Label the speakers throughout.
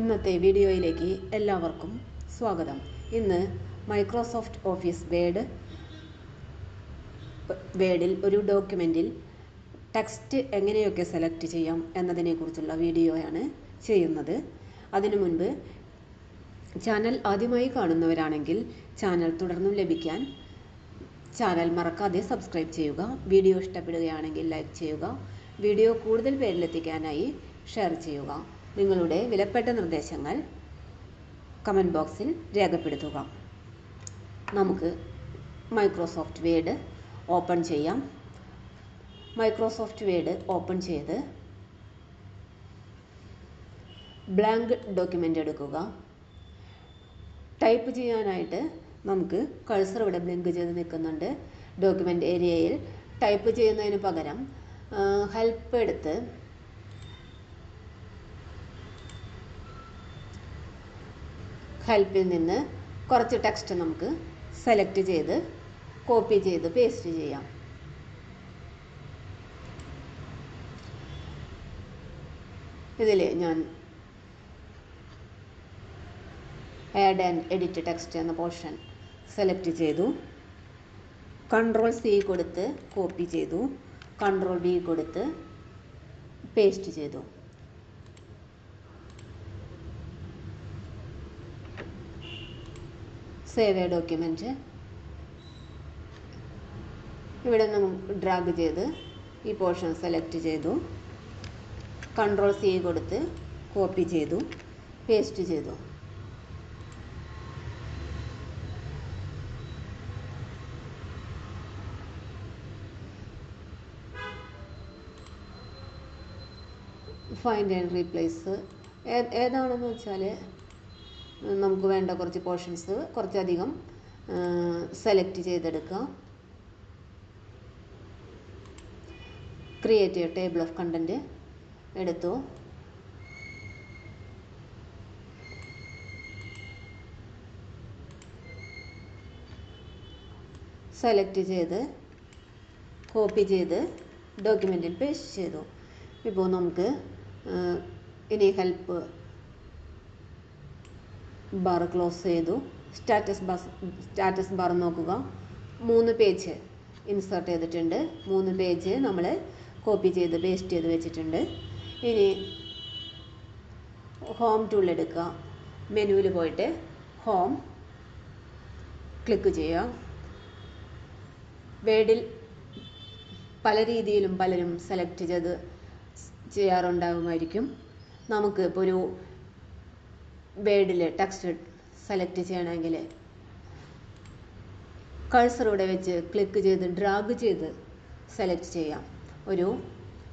Speaker 1: ഇന്നത്തെ വീഡിയോയിലേക്ക് എല്ലാവർക്കും സ്വാഗതം. ഇന്ന് മൈക്രോസോഫ്റ്റ് ഓഫീസ് വേഡ് വേഡിൽ ഒരു ഡോക്യുമെന്റിൽ ടെക്സ്റ്റ് എങ്ങനെയൊക്കെ സെലക്ട് ചെയ്യാം എന്നതിനെക്കുറിച്ചുള്ള വീഡിയോയാണ് ചെയ്യുന്നത്. അതിനു മുൻപ് ചാനൽ ആദ്യമായി കാണുന്നവരാണെങ്കിൽ ചാനൽ തുടർന്നും ലഭിക്കാൻ ചാനൽ മറക്കാതെ സബ്സ്ക്രൈബ് ചെയ്യുക വീഡിയോ ഇഷ്ടപ്പെടുകയാണെങ്കിൽ ലൈക്ക് ചെയ്യുക വീഡിയോ കൂടുതൽ പേരിലെത്തിക്കാനായി ഷെയർ ചെയ്യുക. നിങ്ങളുടെ വിലപ്പെട്ട നിർദ്ദേശങ്ങൾ കമന്റ് ബോക്സിൽ രേഖപ്പെടുത്തുക. നമുക്ക് മൈക്രോസോഫ്റ്റ് വേഡ് ഓപ്പൺ ചെയ്യാം. മൈക്രോസോഫ്റ്റ് വേഡ് ഓപ്പൺ ചെയ്ത് ബ്ലാങ്ക് ഡോക്യുമെന്റ് എടുക്കുക. ടൈപ്പ് ചെയ്യാനായിട്ട് നമുക്ക് കഴ്സർ ഇവിടെ ബ്ലിങ്ക് ചെയ്ത് നിൽക്കുന്നുണ്ട്. ഡോക്യുമെന്റ് ഏരിയയിൽ ടൈപ്പ് ചെയ്യുന്നതിന് പകരം ഹെൽപ്പ് എടുത്ത് ഹെൽപ്പിൽ നിന്ന് കുറച്ച് ടെക്സ്റ്റ് നമുക്ക് സെലക്ട് ചെയ്ത് കോപ്പി ചെയ്ത് പേസ്റ്റ് ചെയ്യാം. ഇതിൽ ഞാൻ ആഡ് ആൻഡ് എഡിറ്റ് ടെക്സ്റ്റ് എന്ന പോർഷൻ സെലക്ട് ചെയ്തു. കൺട്രോൾ സി കൊടുത്ത് കോപ്പി ചെയ്തു. കൺട്രോൾ ബി കൊടുത്ത് പേസ്റ്റ് ചെയ്തു. സേവ് എ ഡോക്യുമെന്റ് ഇവിടെ നമുക്ക് ഡ്രാഗ് ചെയ്ത് ഈ പോർഷൻ സെലക്ട് ചെയ്തു. കൺട്രോൾ സി കൊടുത്ത് കോപ്പി ചെയ്തു. പേസ്റ്റ് ചെയ്തു. ഫൈൻഡ് ആൻഡ് റീപ്ലേസ് ഏതാണെന്ന് വെച്ചാൽ നമുക്ക് വേണ്ട കുറച്ച് പോർഷൻസ് കുറച്ചധികം സെലക്ട് ചെയ്തെടുക്കുക. ക്രിയേറ്റ് ടേബിൾ ഓഫ് കണ്ടന്റ് എടുത്തു. സെലക്ട് ചെയ്ത് കോപ്പി ചെയ്ത് ഡോക്യുമെന്റിൽ പേസ്റ്റ് ചെയ്തു. ഇപ്പോൾ നമുക്ക് ഇനി ഹെൽപ്പ് ബാർ ക്ലോസ് ചെയ്തു. സ്റ്റാറ്റസ് ബാർ സ്റ്റാറ്റസ് ബാർ നോക്കുക. മൂന്ന് പേജ് ഇൻസേർട്ട് ചെയ്തിട്ടുണ്ട്. മൂന്ന് പേജ് നമ്മൾ കോപ്പി ചെയ്ത് പേസ്റ്റ് ചെയ്ത് വെച്ചിട്ടുണ്ട്. ഇനി ഹോം ടൂൾ എടുക്കുക. മെനുവിൽ പോയിട്ട് ഹോം ക്ലിക്ക് ചെയ്യുക. വേഡിൽ പല രീതിയിലും പലരും സെലക്ട് ചെയ്ത് ചെയ്യാറുണ്ടാകുമായിരിക്കും നമുക്ക് ഇപ്പോൾ ഒരു വേഡിൽ ടെക്സ്റ്റ് സെലക്ട് ചെയ്യണമെങ്കിൽ കഴ്സർ ഇവിടെ വെച്ച് ക്ലിക്ക് ചെയ്ത് ഡ്രാഗ് ചെയ്ത് സെലക്ട് ചെയ്യാം. ഒരു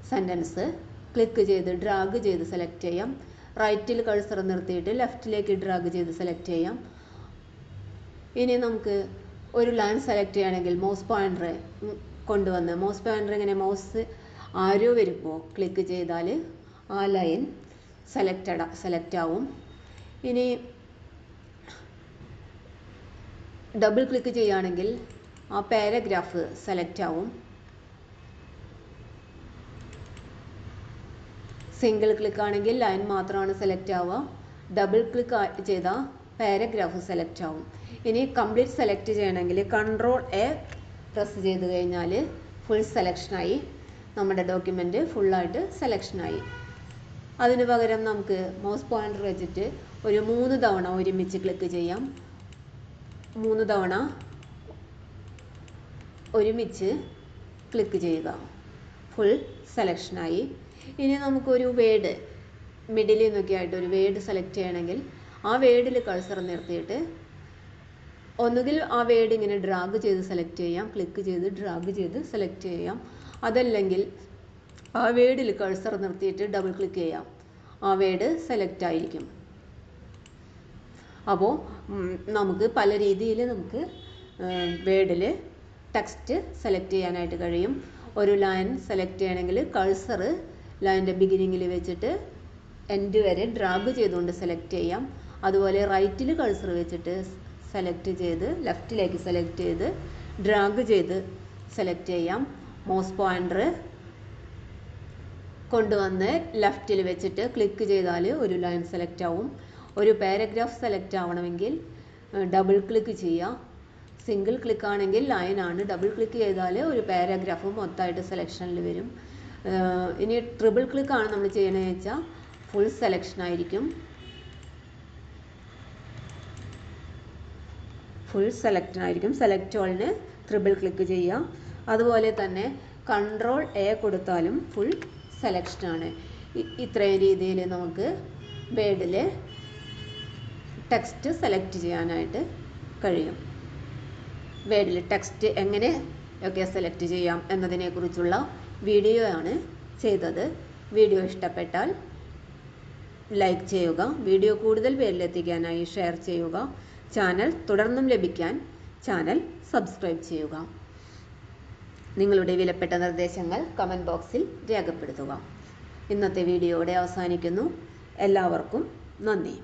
Speaker 1: സെന്റൻസ് ക്ലിക്ക് ചെയ്ത് ഡ്രാഗ് ചെയ്ത് സെലക്ട് ചെയ്യാം. റൈറ്റിൽ കഴ്സർ നിർത്തിയിട്ട് ലെഫ്റ്റിലേക്ക് ഡ്രാഗ് ചെയ്ത് സെലക്ട് ചെയ്യാം. ഇനി നമുക്ക് ഒരു ലൈൻ സെലക്ട് ചെയ്യണമെങ്കിൽ മൗസ് പോയിന്റർ കൊണ്ടുവന്ന് മൗസ് പോയിന്റർ ഇങ്ങനെ മൗസ് ആരോ വരുമ്പോൾ ക്ലിക്ക് ചെയ്താൽ ആ ലൈൻ സെലക്റ്റഡ് സെലക്ട് ആവും. ഇനി ഡബിൾ ക്ലിക്ക് ചെയ്യുകയാണെങ്കിൽ ആ പാരഗ്രാഫ് സെലക്ട് ആവും. സിംഗിൾ ക്ലിക്ക് ആണെങ്കിൽ ലൈൻ മാത്രമാണ് സെലക്ട് ആവുക. ഡബിൾ ക്ലിക്ക് ചെയ്താൽ പാരഗ്രാഫ് സെലക്ട് ആവും. ഇനി കംപ്ലീറ്റ് സെലക്ട് ചെയ്യണമെങ്കിൽ കൺട്രോൾ എ പ്രസ് ചെയ്ത് കഴിഞ്ഞാൽ ഫുൾ സെലക്ഷനായി നമ്മുടെ ഡോക്യുമെന്റ് ഫുള്ളായിട്ട് സെലക്ഷനായി അതിന് പകരം നമുക്ക് മൗസ് പോയിന്റർ വെച്ചിട്ട് ഒരു മൂന്ന് തവണ ഒരുമിച്ച് ക്ലിക്ക് ചെയ്യാം. മൂന്ന് തവണ ഒരുമിച്ച് ക്ലിക്ക് ചെയ്യുക. ഫുൾ സെലക്ഷനായി ഇനി നമുക്കൊരു വേഡ് മിഡിലിൽ നിന്നൊക്കെ ആയിട്ട് ഒരു വേഡ് സെലക്ട് ചെയ്യണമെങ്കിൽ ആ വേഡിൽ കഴ്സർ നിർത്തിയിട്ട് ഒന്നുകിൽ ആ വേഡ് ഇങ്ങനെ ഡ്രാഗ് ചെയ്ത് സെലക്ട് ചെയ്യാം ക്ലിക്ക് ചെയ്ത് ഡ്രാഗ് ചെയ്ത് സെലക്ട് ചെയ്യാം. അതല്ലെങ്കിൽ ആ വേഡിൽ കഴ്സർ നിർത്തിയിട്ട് ഡബിൾ ക്ലിക്ക് ചെയ്യാം. ആ വേഡ് സെലക്റ്റ് ആയിരിക്കും. അപ്പോൾ നമുക്ക് പല രീതിയിൽ നമുക്ക് വേഡിൽ ടെക്സ്റ്റ് സെലക്ട് ചെയ്യാനായിട്ട് കഴിയും. ഒരു ലൈൻ സെലക്ട് ചെയ്യണമെങ്കിൽ കഴ്സർ ലൈന്റെ ബിഗിനിങ്ങിൽ വെച്ചിട്ട് എൻഡ് വരെ ഡ്രാഗ് ചെയ്തുകൊണ്ട് സെലക്ട് ചെയ്യാം. അതുപോലെ റൈറ്റിൽ കഴ്സർ വെച്ചിട്ട് സെലക്ട് ചെയ്ത് ലെഫ്റ്റിലേക്ക് സെലക്ട് ചെയ്ത് ഡ്രാഗ് ചെയ്ത് സെലക്ട് ചെയ്യാം. മോസ് പോയിന്റർ കൊണ്ടുവന്ന് ലെഫ്റ്റിൽ വെച്ചിട്ട് ക്ലിക്ക് ചെയ്താൽ ഒരു ലൈൻ സെലക്ട് ആവും. ഒരു പാരഗ്രാഫ് സെലക്ട് ആവണമെങ്കിൽ ഡബിൾ ക്ലിക്ക് ചെയ്യുക. സിംഗിൾ ക്ലിക്ക് ആണെങ്കിൽ ലൈനാണ് ഡബിൾ ക്ലിക്ക് ചെയ്താൽ ഒരു പാരഗ്രാഫ് മൊത്തമായിട്ട് സെലക്ഷനിൽ വരും. ഇനി ട്രിപ്പിൾ ക്ലിക്ക് ആണ് നമ്മൾ ചെയ്യണമെന്ന് വെച്ചാൽ ഫുൾ സെലക്ഷൻ ആയിരിക്കും. ഫുൾ സെലക്ഷൻ ആയിരിക്കും. സെലക്ട് ഓളിന് ട്രിപ്പിൾ ക്ലിക്ക് ചെയ്യുക. അതുപോലെ തന്നെ കൺട്രോൾ എ കൊടുത്താലും ഫുൾ ഇ- ഇത്രയും രീതിയിൽ നമുക്ക് വേർഡിൽ ടെക്സ്റ്റ് സെലക്ട് ചെയ്യാനായിട്ട് കഴിയും. വേഡിൽ ടെക്സ്റ്റ് എങ്ങനെ ഒക്കെ സെലക്ട് ചെയ്യാം എന്നതിനെക്കുറിച്ചുള്ള വീഡിയോ ആണ് ചെയ്തത്. വീഡിയോ ഇഷ്ടപ്പെട്ടാൽ ലൈക്ക് ചെയ്യുക. വീഡിയോ കൂടുതൽ പേരിലെത്തിക്കാനായി ഷെയർ ചെയ്യുക. ചാനൽ തുടർന്നും ലഭിക്കാൻ ചാനൽ സബ്സ്ക്രൈബ് ചെയ്യുക. നിങ്ങളുടെ വിലപ്പെട്ട നിർദ്ദേശങ്ങൾ കമന്റ് ബോക്സിൽ രേഖപ്പെടുത്തുക. ഇന്നത്തെ വീഡിയോയുടെ അവസാനിക്കുന്നു. എല്ലാവർക്കും നന്ദി.